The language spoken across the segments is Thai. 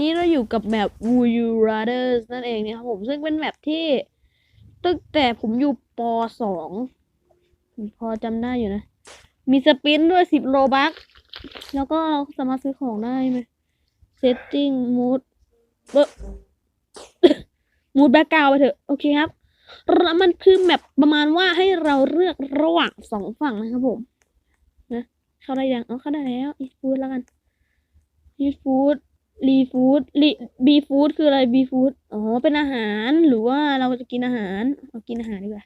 นี้เราอยู่กับแมป w o o You Brothers นั่นเองนะครับผมซึ่งเป็นแมปที่ตั้งแต่ผมอยู่ปสองพอจำได้อยู่นะ มีสปินด้วยสิบโลบัคแล้วก็เราสามารถซื้อของได้ไหม setting mood เบอมูดแบ็กกราวไปเถอะ โอเคครับแล้วมันคือแมปประมาณว่าให้เราเลือกระหว่างสองฝั่งนะครับผม นะ เข้าได้ยัง อ๋อ เข้าได้แล้ว อีฟูดแล้วกันอีฟูด รีฟูดรีบีฟูดคืออะไรบีฟูดอ๋อ เป็นอาหารหรือว่าเราจะกินอาหารเอากินอาหารดีกว่า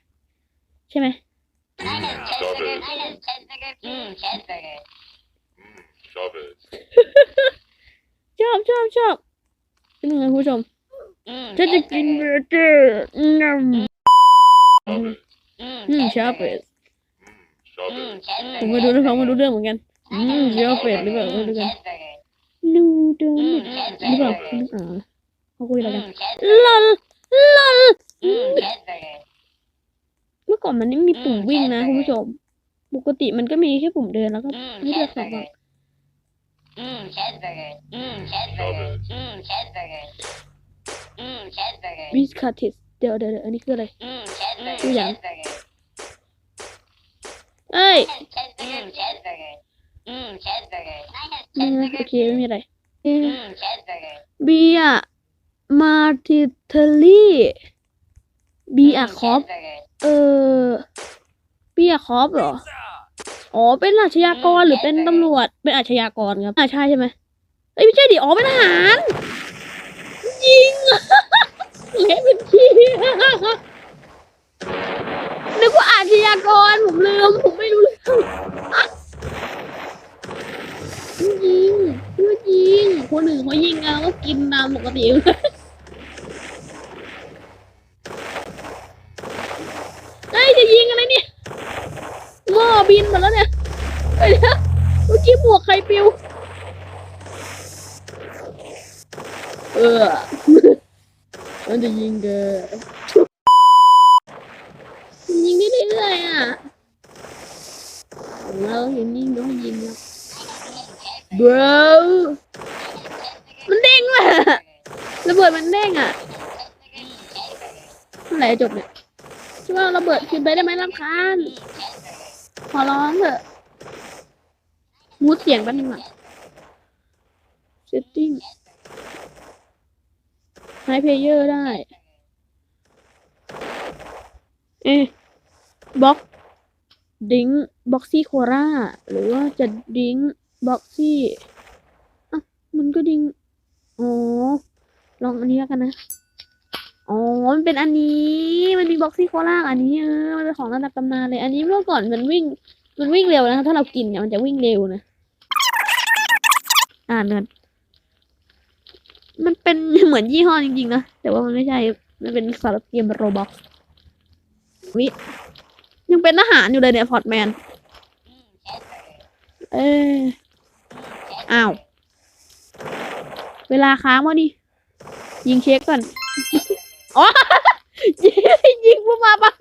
ใช่ไหม Mmm, Chavez. Mmm, cheeseburger. Mmm, Chavez. ชอบชอบชอบเป็นยังไงคุณผู้ชม Mmm, ฉันจะกินเบอร์เกอร์อืม Chavez. อืมชอบเฟส Mmm, Mmm, ผม Chavez. ไม่รู้นะฟังไม่รู้เรื่องเหมือนกัน อืมชอบเฟสหรือเปล่าไม่รู้กัน cheeseburger. นูโดนอืมหรือเปล่าไม่รู้อ่าเขาคุยอะไรกัน Mmm, ล cheeseburger. ลลล Mmm, cheeseburger. เมื่อก่อนมันไม่มีปุ่มวิ่งนะคุณผู้ชม ปกติมันก็มีแค่ปุ่มเดินแล้วก็ Mmm, ไม่เลือกสองฝั่ง cheeseburger. Mmm, cheeseburger. Mmm, cheeseburger. Mmm, cheeseburger. Mmm, cheeseburger. วิสคาติสเดี๋ยวเดี๋ยวเดี๋ยวอันนี้คืออะไร Mmm, cheeseburger. Ui da. Cheeseburger. เอ้ย Mmm, cheeseburger. Mmm, cheeseburger. นี่นะโอเคไม่มีอะไรเอ๊ะ Mmm, cheeseburger. เบียมาติเทลี่เบียคอปเออเบียคอปเหรอ อ๋อ เป็นอาชญากรหรือเป็นตำรวจ เป็นอาชญากรครับอ่าใช่ใช่ไหมเอ้ยไม่ใช่ดิ อ๋อ เป็นทหาร ยิงเละเป็นขี้นึกว่าอาชญากร ผมลืม ผมไม่รู้เรื่องอะยิงพูดยิง คนหนึ่งเขายิงกันก็กินตามปกติเฮ้ยจะยิงอะไรเนี่ยหม้อบินหมดแล้วเนี่ยเฮ้ยเดี๋ยวเมื่อกี้หมวกใครปิว เออมันจะยิงเด้อยิงได้เรื่อยๆอะเราเห็นยิงต้องยิงครับ bro บิดมันเด้งอะเมื่อไหร่จะจบเนี่ยช่วยเอาระเบิดขึ้นไปได้ไหมลำคาญขอร้องเถอะมูดเสียงแป๊บนึงก่อน setting ให้เพลเยอร์ได้ เอ๊ะบ็อกดิงบ็อกซี่โคราหรือว่าจะดิงบ็อกซี่อะมันก็ดิงอ๋อ ลองอันนี้แล้วกันนะ อ๋อ มันเป็นอันนี้ มันมีบ็อกซี่โคล่าอันนี้เออ มันเป็นของระดับตำนานเลย อันนี้เมื่อก่อนมันวิ่ง มันวิ่งเร็วนะถ้าเรากินเนี่ยมันจะวิ่งเร็วนะ อ่านกันมันเป็นเหมือนยี่ห้อจริงๆนะ แต่ว่ามันไม่ใช่ มันเป็นสำหรับเกมโรบ็อกวิยังเป็นทหารอยู่เลยเนี่ยพอร์ตแมน เอออ้าว เวลาค้างวะนี่ ยิงเช็คก่อนอ๋อยิงพวกมาปะ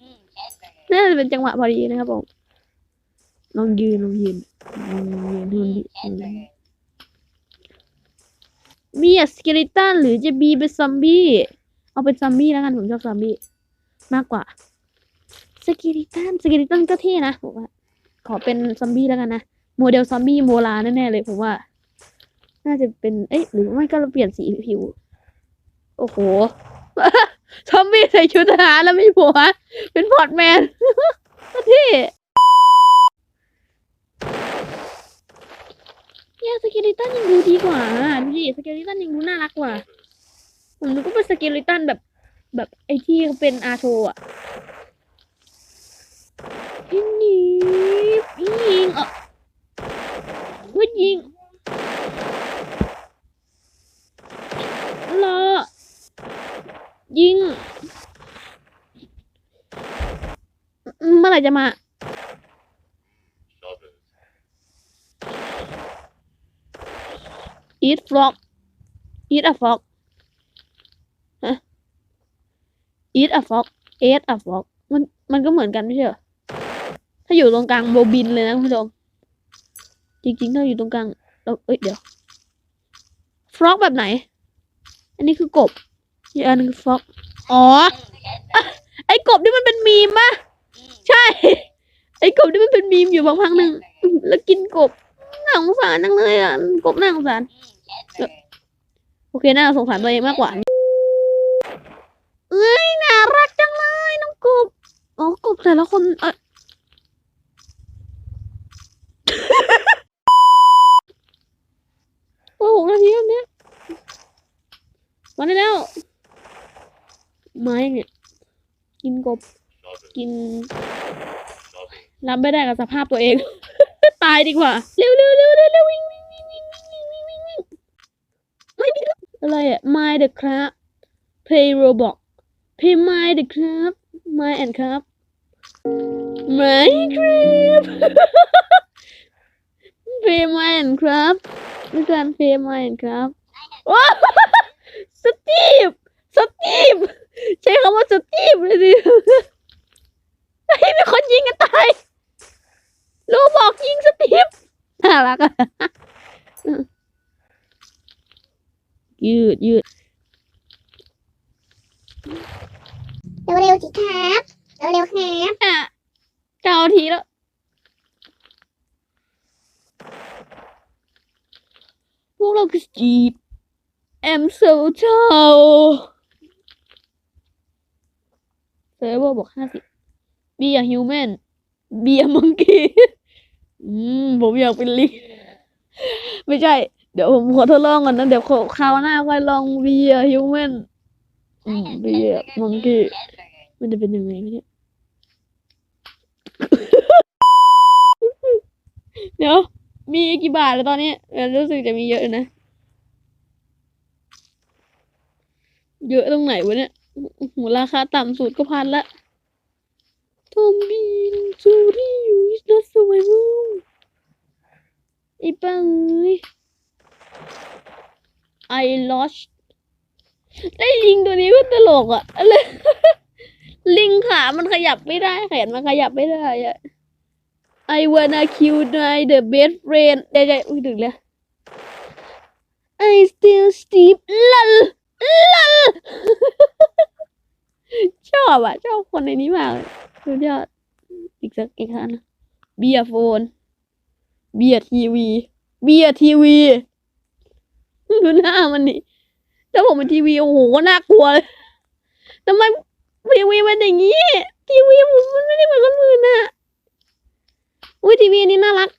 Mmm, cheeseburger. น่าจะเป็นจังหวะพอดีนะครับผมลองยืนลองยืนลองยืนให้มัน Mmm, ดี cheeseburger. มีอะสเกลิตันหรือจะบีเป็นซอมบี้ เอาเป็นซอมบี้แล้วกันผมชอบซอมบี้มากกว่าสเกลิตันสเกลิตันก็เท่นะผมว่าขอเป็นซอมบี้แล้วกันนะโมเดลซอมบี้โบราณแน่ๆเลยผมว่า น่าจะเป็น เอ๊ะหรือไม่ก็เราเปลี่ยนสีผิว โอ้โหซอมบี้ใส่ชุดทหารแล้วไม่ผัว เป็นพอร์ตแมนก็เท่เนี่ยสเกลิตันยังดูดีกว่าดูดิสเกลิตันยังดูน่ารักกว่า ผมนึกว่าเป็นสเกลิตันแบบ แบบไอที่เป็นอาโทอะพี่นิบยิงอะว่ายิงรอ ยิง เมื่อไหร่จะมา eat frog eat a frog ฮะ eat a frog eat a frog มันมันก็เหมือนกันไม่ใช่เหรอ ถ้าอยู่ตรงกลางโบบินเลยนะคุณผู้ชม จริงๆ ถ้าอยู่ตรงกลางเราเอ้ยเดี๋ยวฟล็อกแบบไหน อันนี้คือกบ อีกอันนึงฟ็อกอ๋อ ไอ้กบที่มันเป็นมีมปะใช่ ไอ้กบที่มันเป็นมีมอยู่บางพักหนึ่งแล้วกินกบน่าสงสารจังเลยอะกบน่าสงสารโอเคน่าสงสารตัวเองมากกว่าเอ้ยน่ารักจังเลยน้องกบอ๋อกบแต่ละคนเออ โอ้โหนาทีแล้วเนี้ยมาได้แล้วไม้เนี่ย กินกบ Stop it. กิน Stop it. รับไม่ได้กับสภาพตัวเอง ตายดีกว่า เร็วเร็วเร็วเร็วเร็ววิ่งวิ่งวิ่งวิ่งวิ่งวิ่งวิ่งวิ่งไม่มีอะไรอะ My the Crab Play Roblox Play My the Crab My and Crab My Crab Play My and Crab ด้วยการ Play My and Crab ว้าวสตีฟ สตีฟใช้คำว่าสตีฟเลยสิไอ้ยมีคนยิงกันตายลูกบอกยิงสตีฟน่ารักอะยืดยืดเร็วๆสิครับเร็วๆครับอะเก้าทีแล้วพวกเราคือจีบ I'm so tall เซ อร์เวอร์บอกห้าสิบ be a human be a monkey อืมผมอยากเป็นลิงไม่ใช่ เดี๋ยวผมขอทดลองก่อนนะ เดี๋ยวคราวหน้าค่อยลอง be a human อืม be a monkey มันจะเป็นยังไงเนี่ยเดี๋ยว มีกี่บาทแล้วตอนนี้รู้สึกจะมีเยอะนะ เยอะตรงไหนวะเนี่ย โอ้โหราคาต่ำสุดก็พันละทอมบินจูรี่ยูอิสนัสสวยมากไอ้ปังเอ้ย I lost ไอ้ลิงตัวนี้ก็ตลกอะอะไรลิงขา มันขยับไม่ได้ แขนมันขยับไม่ได้อะ I wanna kill my the best friend เดี๋ยอุ้ยดึกแล้ว I still sleep ลันลัน ชอบอะชอบคนในนี้มากเลยสุดยอดอีกสักอีกครั้งนะเบียร์โฟน เบียร์ทีวี เบียร์ทีวีดูหน้ามันนี่ถ้าผมเป็นทีวีโอ้โหก็น่ากลัวเลยทำไมทีวีเป็นอย่างนี้ ทีวีมันไม่ได้เหมือนคนอื่นนะอุ้ยทีวีนี้น่ารัก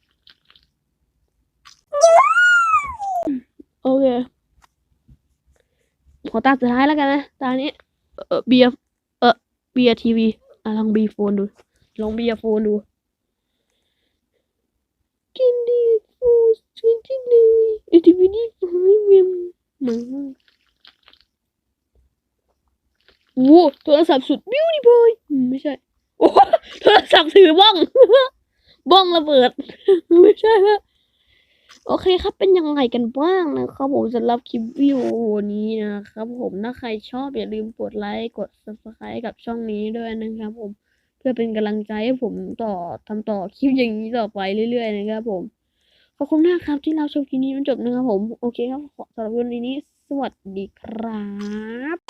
โอเค ขอตาสุดท้ายแล้วกันนะ ตานี้ เออเบียเออเบียทีวีอะลองบีโฟนดู ลองเบียโฟนดูกินดีฟูสวยจังเลยไอทีวีนี่ไอ้เมียมมาโอ้โทรศัพท์สุดบิวตี้บอยไม่ใช่โอ้โทรศัพท์ถือบ้องบ้องระเบิด ไม่ใช่ละ โอเคครับเป็นยังไงกันบ้างนะครับผมสำหรับคลิปวิดีโอนี้นะครับผมถ้าใครชอบอย่าลืมกดไลค์กด subscribe กับช่องนี้ด้วยนะครับผมเพื่อเป็นกำลังใจให้ผมต่อทำต่อคลิปอย่างนี้ต่อไปเรื่อย ๆ นะครับผมขอบคุณมากครับที่เราชมคลิปนี้จนจบนะครับผม โอเคครับขอสำหรับวันนี้ สวัสดีครับ